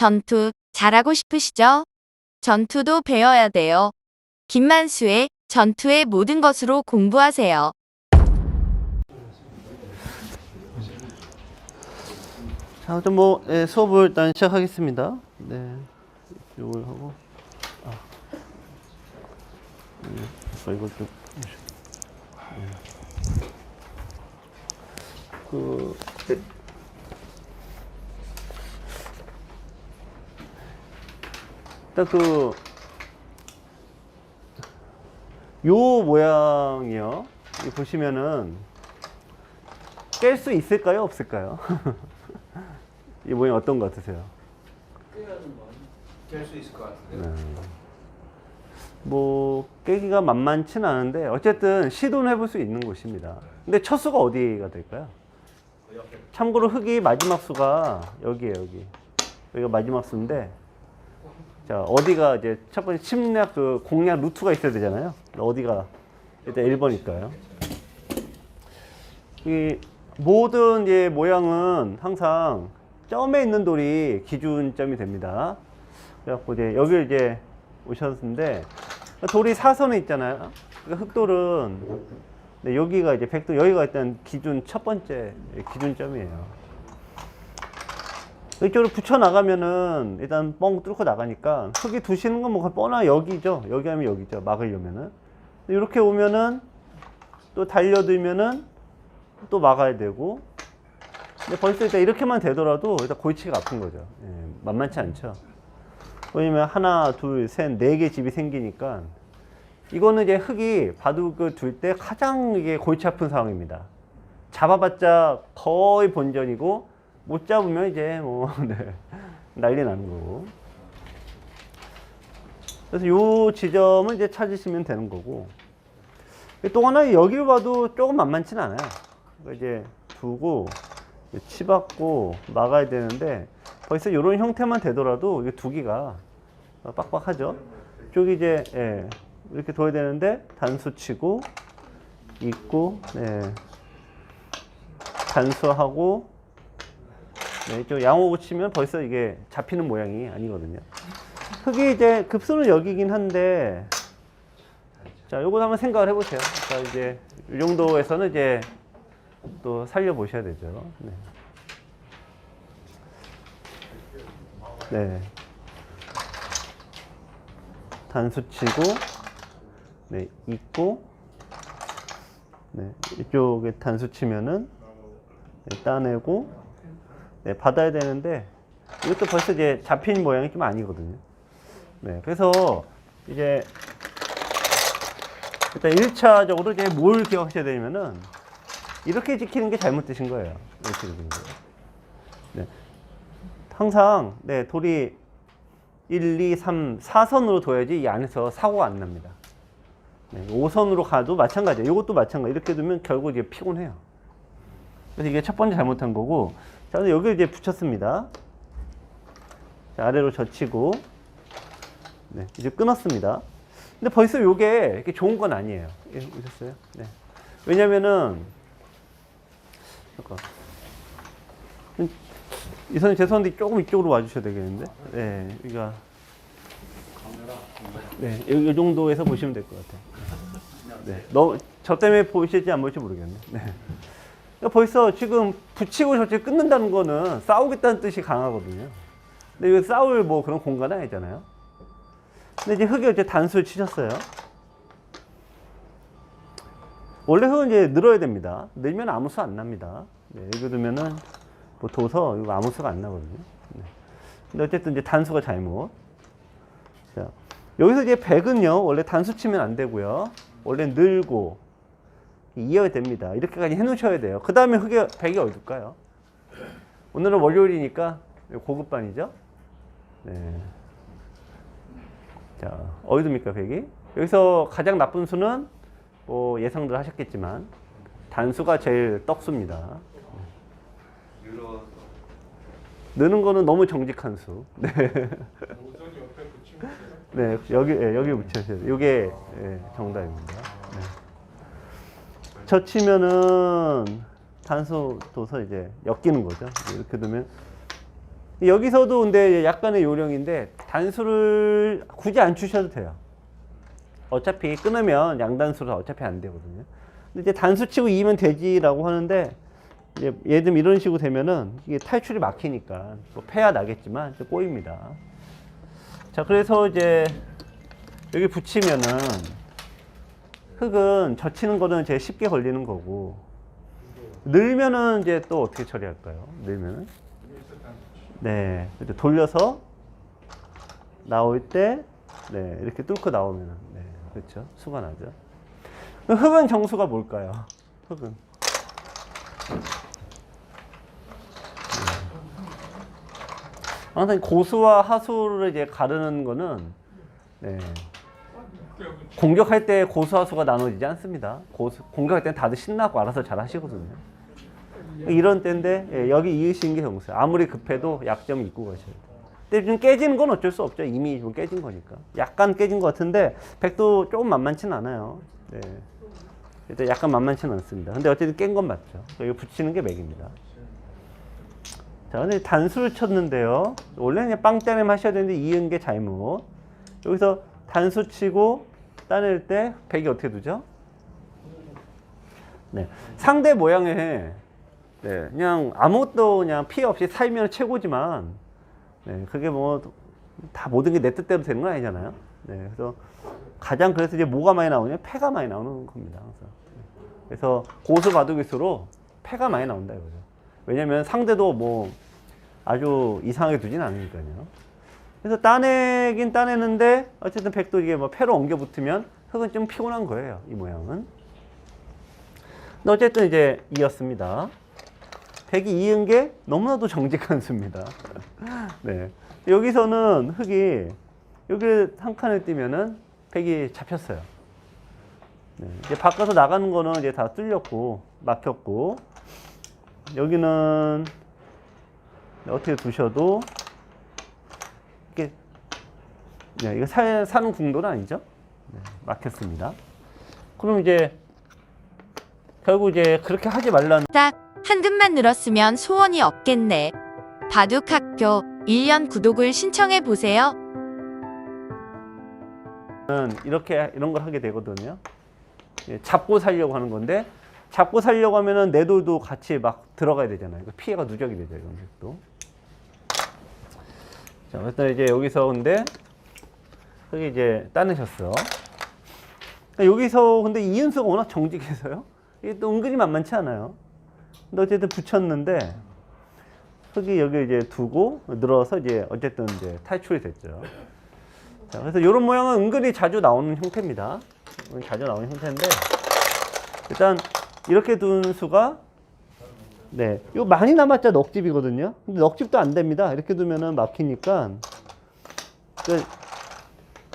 전투 잘하고 싶으시죠? 전투도 배워야 돼요. 김만수의 전투의 모든 것으로 공부하세요. 자, 아무튼 뭐 예, 수업을 일단 시작하겠습니다. 네, 이걸 하고 아, 네, 저 이걸 좀 네. 그 네. 일단 그 요 모양이요. 이 보시면은 깰 수 있을까요, 없을까요? 이 모양 어떤 것 같으세요? 깰수 있을 것 같은데. 네. 뭐 깨기가 만만치는 않은데 어쨌든 시도는 해볼 수 있는 곳입니다. 근데 첫 수가 어디가 될까요? 그 참고로 흙이 마지막 수가 여기에요, 여기. 여기가 마지막 수인데 자 어디가 이제 첫 번째 침략 그 공략 루트가 있어야 되잖아요. 어디가 일단 1번일까요? 이 모든 이제 모양은 항상 점에 있는 돌이 기준점이 됩니다. 그래갖고 이제 여기 이제 오셨는데 돌이 사선에 있잖아요. 그러니까 흑돌은 네, 여기가 이제 백돌 여기가 일단 기준 첫 번째 기준점이에요. 이쪽으로 붙여 나가면은 일단 뻥 뚫고 나가니까 흙이 두시는 건 뭐 뻔한 여기죠. 여기 하면 여기죠. 막으려면은 이렇게 오면은 또 달려들면은 또 막아야 되고 근데 벌써 일단 이렇게만 되더라도 일단 골치가 아픈 거죠. 예, 만만치 않죠. 왜냐면 하나, 둘, 셋, 네 개 집이 생기니까 이거는 이제 흙이 바둑을 둘 때 가장 이게 골치 아픈 상황입니다. 잡아봤자 거의 본전이고 못 잡으면 이제 뭐 네, 난리 나는 거고. 그래서 요 지점을 이제 찾으시면 되는 거고. 또 하나 여기를 봐도 조금 만만치는 않아요. 그러니까 이제 두고 치받고 막아야 되는데 벌써 이런 형태만 되더라도 이게 두기가 빡빡하죠. 쪽이 이제 예, 이렇게 둬야 되는데 단수 치고 있고 네. 단수하고 네, 좀 양호고 치면 벌써 이게 잡히는 모양이 아니거든요. 흙이 이제 급수는 여기긴 한데 자, 요거 한번 생각을 해보세요. 자, 이제 이 정도에서는 이제 또 살려 보셔야 되죠. 네. 네. 단수 치고, 네, 있고, 네, 이쪽에 단수 치면은, 네, 따내고, 네, 받아야 되는데, 이것도 벌써 이제 잡힌 모양이 좀 아니거든요. 네, 그래서 이제, 일단 1차적으로 이제 뭘 기억하셔야 되냐면은, 이렇게 지키는 게 잘못되신 거예요. 이렇게 지키는 거. 네. 항상 네, 돌이 1, 2, 3, 4선으로 둬야지 이 안에서 사고가 안 납니다. 네, 5선으로 가도 마찬가지예요. 이것도 마찬가지. 이렇게 두면 결국 이제 피곤해요. 그래서 이게 첫 번째 잘못한 거고. 자, 그래서 여기 이제 붙였습니다. 자, 아래로 젖히고. 네, 이제 끊었습니다. 근데 벌써 이게 이렇게 좋은 건 아니에요. 예, 보셨어요? 네. 왜냐면은, 잠깐. 이 선생님 죄송한데 조금 이쪽으로 와주셔야 되겠는데. 네, 여기가. 네, 이, 이 정도에서 보시면 될 것 같아요. 네, 너, 저 때문에 보실지 안 보실지 모르겠네. 네. 그러니까 벌써 지금 붙이고 저치 끊는다는 거는 싸우겠다는 뜻이 강하거든요. 근데 이거 싸울 뭐 그런 공간은 아니잖아요. 근데 이제 흙이 이제 단수를 치셨어요. 원래 흙은 이제 늘어야 됩니다. 늘면 아무 수 안 납니다. 네, 여기 두면은 뭐 둬서 이거 아무 수가 안 나거든요. 네. 근데 어쨌든 이제 단수가 잘못. 자, 여기서 이제 100은요, 원래 단수 치면 안 되고요. 원래 늘고 이어야 됩니다. 이렇게까지 해놓으셔야 돼요. 그 다음에 흙에 100이 어딜까요? 오늘은 월요일이니까 고급반이죠. 네. 자, 어디 둡니까, 100이? 여기서 가장 나쁜 수는 뭐 예상들 하셨겠지만 단수가 제일 떡수입니다. 느는 거는 너무 정직한 수. 네. 네, 여기, 예, 여기 붙여주셔야 돼요. 이게 예, 정답입니다. 네. 젖히면은 단수 둬서 이제 엮이는 거죠. 이렇게 두면 여기서도 근데 약간의 요령인데 단수를 굳이 안 주셔도 돼요. 어차피 끊으면 양단수로 어차피 안 되거든요. 근데 이제 단수 치고 이면 되지라고 하는데 이제 이런 식으로 되면은 이게 탈출이 막히니까 뭐 패야 나겠지만 꼬입니다. 자 그래서 이제 여기 붙이면은 흙은 젖히는 거는 제일 쉽게 걸리는 거고. 늘면은 이제 또 어떻게 처리할까요? 늘면은? 네. 돌려서 나올 때 네, 이렇게 뚫고 나오면은 네, 그렇죠. 수가 나죠. 흙은 정수가 뭘까요? 흙은? 항상 고수와 하수를 이제 가르는 거는 네, 공격할 때 고수하수가 나눠지지 않습니다. 고수, 공격할 때는 다들 신나고 알아서 잘 하시거든요. 이런 때인데 예, 여기 이으신 게 정수예요. 아무리 급해도 약점을 잊고 가셔야 돼요. 근데 좀 깨지는 건 어쩔 수 없죠. 이미 좀 깨진 거니까. 약간 깨진 것 같은데 백도 조금 만만치는 않아요. 네. 일단 약간 만만치는 않습니다. 근데 어쨌든 깬 건 맞죠. 이거 붙이는 게 맥입니다. 자, 근데 단수를 쳤는데요. 원래는 그냥 빵따냄 하셔야 되는데 이은 게 잘못. 여기서 단수 치고 따낼 때 백이 어떻게 두죠? 네. 상대 모양에 네, 그냥 아무것도 그냥 피해 없이 살면 최고지만 네, 그게 뭐 다 모든 게 내 뜻대로 되는 건 아니잖아요. 네, 그래서 가장 그래서 이제 뭐가 많이 나오냐? 패가 많이 나오는 겁니다. 항상. 그래서 고수 바둑일수록 패가 많이 나온다 이거죠. 왜냐면 상대도 뭐 아주 이상하게 두진 않으니까요. 그래서 따내긴 따내는데 어쨌든 백도 이게 뭐 패로 옮겨 붙으면 흙은 좀 피곤한 거예요. 이 모양은. 어쨌든 이제 이었습니다. 백이 이은 게 너무나도 정직한 수입니다. 네. 여기서는 흙이 여기 한 칸을 띄면은 백이 잡혔어요. 네. 이제 바꿔서 나가는 거는 이제 다 뚫렸고 막혔고 여기는 어떻게 두셔도 이게 네, 이거 사, 사는 궁도는 아니죠? 네, 막혔습니다. 그럼 이제 결국 이제 그렇게 하지 말라는 딱한 듭만 늘었으면 소원이 없겠네. 바둑학교 1년 구독을 신청해 보세요. 이렇게 이런 걸 하게 되거든요. 예, 잡고 살려고 하는 건데 잡고 살려고 하면은 내 돌도 같이 막 들어가야 되잖아요. 그 피해가 누적이 되죠, 이런 식도. 자, 일단 이제 여기서 근데 여기 이제 따내셨어. 그러니까 여기서 근데 이은수가 워낙 정직해서요. 이게 또 은근히 만만치 않아요. 근데 어쨌든 붙였는데 흙이 여기 이제 두고 늘어서 이제 어쨌든 이제 탈출이 됐죠. 자, 그래서 이런 모양은 은근히 자주 나오는 형태입니다. 자주 나오는 형태인데 일단 이렇게 둔 수가 네, 요 많이 남았자 넉집이거든요. 근데 넉집도 안 됩니다. 이렇게 두면은 막히니까 그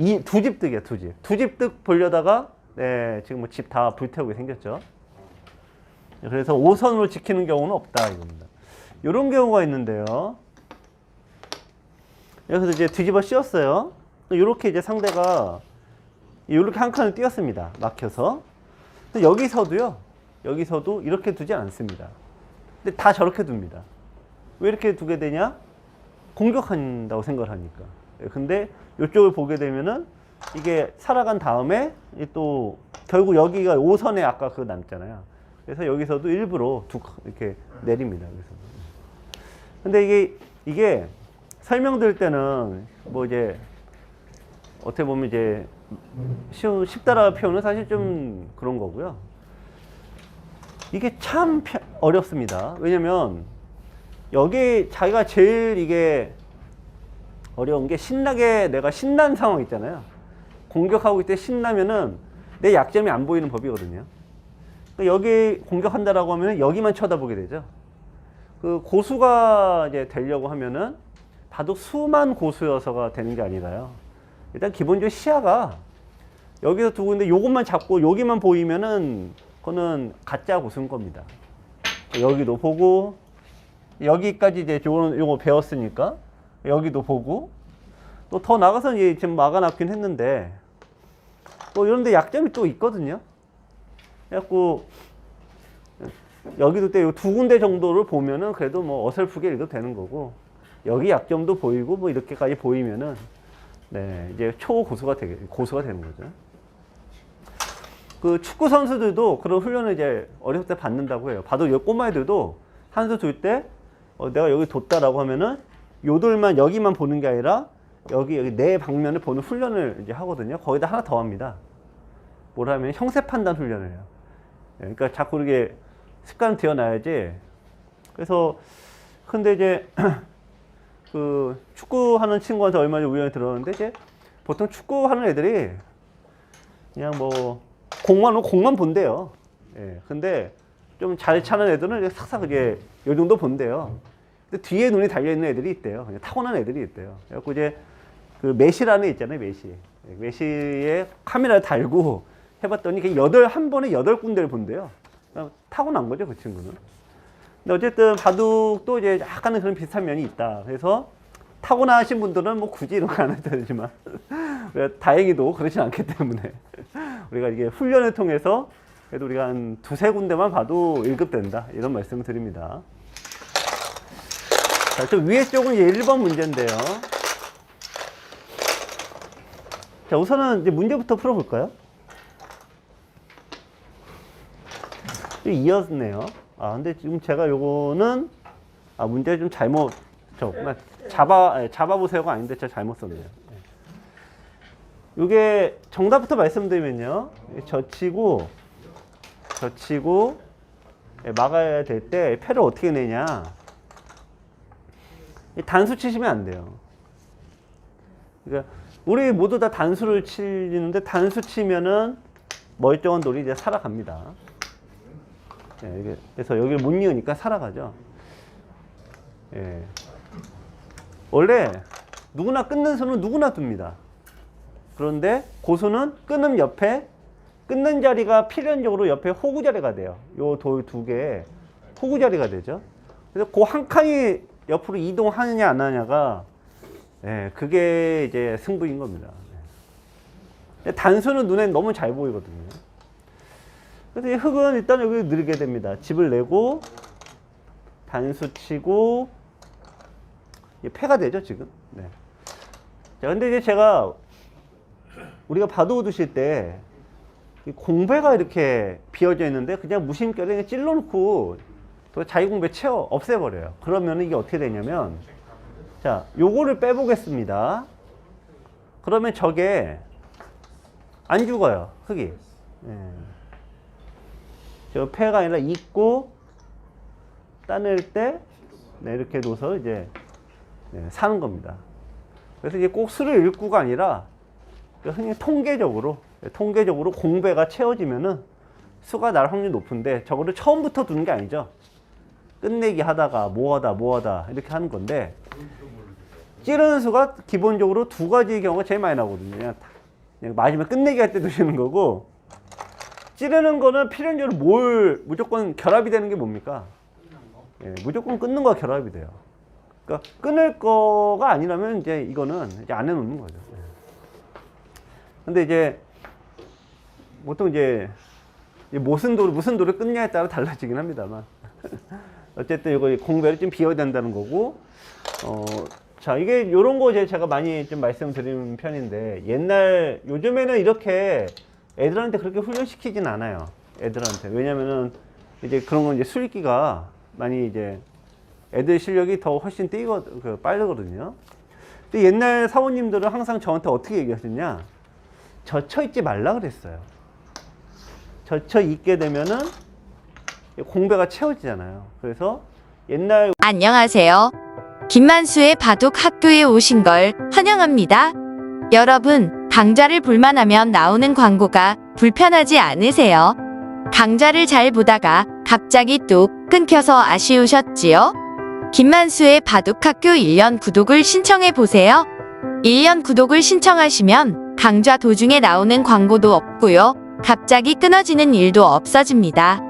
이 두 집 득이야, 두 집. 두 집 득 보려다가 네, 지금 뭐 집 다 불태우게 생겼죠. 그래서 5선으로 지키는 경우는 없다 이겁니다. 이런 경우가 있는데요. 여기서 이제 뒤집어 씌웠어요. 이렇게 이제 상대가 이렇게 한 칸을 띄었습니다. 막혀서. 여기서도요. 여기서도 이렇게 두지 않습니다. 근데 다 저렇게 둡니다. 왜 이렇게 두게 되냐? 공격한다고 생각을 하니까. 예, 근데 이쪽을 보게 되면은 이게 살아간 다음에 이또 결국 여기가 5선에 아까 그 남잖아요. 그래서 여기서도 일부러 두칸 이렇게 내립니다. 그래서. 근데 이게 이게 설명드릴 때는 뭐 이제 어떻게 보면 이제 쉬운 쉽다라 표현은 사실 좀 그런 거고요. 이게 참 펴- 어렵습니다. 왜냐면 여기 자기가 제일 이게 어려운 게 신나게 내가 신난 상황 있잖아요. 공격하고 있을 때 신나면은 내 약점이 안 보이는 법이거든요. 그러니까 여기 공격한다라고 하면 여기만 쳐다보게 되죠. 그 고수가 이제 되려고 하면은 바둑 수만 고수여서가 되는 게 아니라요. 일단 기본적으로 시야가 여기서 두고 있는데 요것만 잡고 여기만 보이면은 그거는 가짜 고수인 겁니다. 여기도 보고 여기까지 이제 요거, 요거 배웠으니까 여기도 보고 또 더 나가서 이제 지금 막아놨긴 했는데 또 이런데 약점이 또 있거든요. 그래갖고 여기도 때두 군데 정도를 보면은 그래도 뭐 어설프게 읽어도 되는 거고 여기 약점도 보이고 뭐 이렇게까지 보이면은 네, 이제 초고수가 되게 고수가 되는 거죠. 그 축구 선수들도 그런 훈련을 이제 어렸을 때 받는다고 해요. 봐도 요 꼬마 애들도 한수 둘때 어, 내가 여기 뒀다라고 하면은 요돌만 여기만 보는 게 아니라 여기 여기 네 방면을 보는 훈련을 이제 하거든요. 거기다 하나 더 합니다. 뭐라 하면 형세 판단 훈련을 해요. 예, 그러니까 자꾸 이렇게 습관 되어놔야지. 그래서 근데 이제 그 축구하는 친구한테 얼마 전에 우연히 들었는데 이제 보통 축구하는 애들이 그냥 뭐 공만 공만 본대요. 예. 근데 좀 잘 차는 애들은 싹싹 이제 요 정도 본대요. 근데 뒤에 눈이 달려 있는 애들이 있대요. 그냥 타고난 애들이 있대요. 그래갖고 이제 그 메시라는 애 있잖아요, 메시. 예, 메시에 카메라를 달고 해봤더니 그 여덟 한 번에 여덟 군데를 본대요. 타고난 거죠, 그 친구는. 근데 어쨌든 바둑도 이제 약간은 그런 비슷한 면이 있다. 그래서 타고나신 분들은 뭐 굳이 이런 거 안 해도 되지만 다행히도 그렇진 않기 때문에 우리가 이게 훈련을 통해서 그래도 우리가 한 두세 군데만 봐도 1급 된다. 이런 말씀을 드립니다. 자, 저 위에 쪽은 이제 1번 문제인데요. 자, 우선은 이제 문제부터 풀어볼까요? 이었네요. 아, 근데 지금 제가 요거는, 아, 문제 좀 잘못, 저, 나 잡아, 예, 잡아보세요가 아닌데 제가 잘못 썼네요. 예. 요게 정답부터 말씀드리면요. 젖히고, 젖히고, 예, 막아야 될 때 패를 어떻게 내냐. 이 단수 치시면 안 돼요. 그러니까 우리 모두 다 단수를 치는데 단수 치면은 멀쩡한 돌이 이제 살아갑니다. 예, 그래서 여기를 못 이으니까 살아가죠. 예. 원래 누구나 끊는 수는 누구나 둡니다. 그런데 고수는 끊음 옆에 끊는 자리가 필연적으로 옆에 호구 자리가 돼요. 요 돌 두 개에 호구 자리가 되죠. 그래서 그 한 칸이 옆으로 이동하느냐 안 하느냐가 예, 그게 이제 승부인 겁니다. 예. 단수는 눈에 너무 잘 보이거든요. 이 흙은 일단 여기 늘게 됩니다. 집을 내고 단수 치고 패가 되죠 지금. 네. 자, 근데 이제 제가 우리가 바둑 두실 때이 공배가 이렇게 비어져 있는데 그냥 무심결에 찔러놓고 또 자기 공배 채워 없애버려요. 그러면 이게 어떻게 되냐면 자 요거를 빼보겠습니다. 그러면 저게 안 죽어요 흙이. 예. 저 폐가 아니라 있고 따낼 때 네, 이렇게 둬서 이제 네, 사는 겁니다. 그래서 이게 꼭 수를 읽고가 아니라 그 흔히 통계적으로 통계적으로 공배가 채워지면은 수가 날 확률이 높은데 저거를 처음부터 두는 게 아니죠. 끝내기 하다가 뭐하다 뭐하다 이렇게 하는 건데 찌르는 수가 기본적으로 두 가지의 경우가 제일 많이 나거든요. 그냥, 다- 그냥 마지막 끝내기 할때 두시는 거고 찌르는 거는 필연적으로 뭘 무조건 결합이 되는 게 뭡니까? 예, 무조건 끊는 거와 결합이 돼요. 그러니까 끊을 거가 아니라면 이제 이거는 이제 안 해놓는 거죠. 예. 근데 이제 보통 이제 이 무슨 도를 무슨 도를 끊냐에 따라 달라지긴 합니다만 어쨌든 이거 공배를 좀 비워야 된다는 거고 어. 자, 이게 요런 거 제가 많이 좀 말씀드리는 편인데, 옛날, 요즘에는 이렇게 애들한테 그렇게 훈련시키진 않아요. 애들한테. 왜냐면은 이제 그런 건 이제 수익기가 많이 이제 애들 실력이 더 훨씬 뛰거, 그, 빠르거든요. 근데 옛날 사모님들은 항상 저한테 어떻게 얘기하셨냐? 젖혀 있지 말라 그랬어요. 젖혀 있게 되면은 공배가 채워지잖아요. 그래서 옛날 안녕하세요. 김만수의 바둑 학교에 오신 걸 환영합니다. 여러분, 강좌를 볼만 하면 나오는 광고가 불편하지 않으세요? 강좌를 잘 보다가 갑자기 뚝 끊겨서 아쉬우셨지요? 김만수의 바둑 학교 1년 구독을 신청해 보세요. 1년 구독을 신청하시면 강좌 도중에 나오는 광고도 없고요. 갑자기 끊어지는 일도 없어집니다.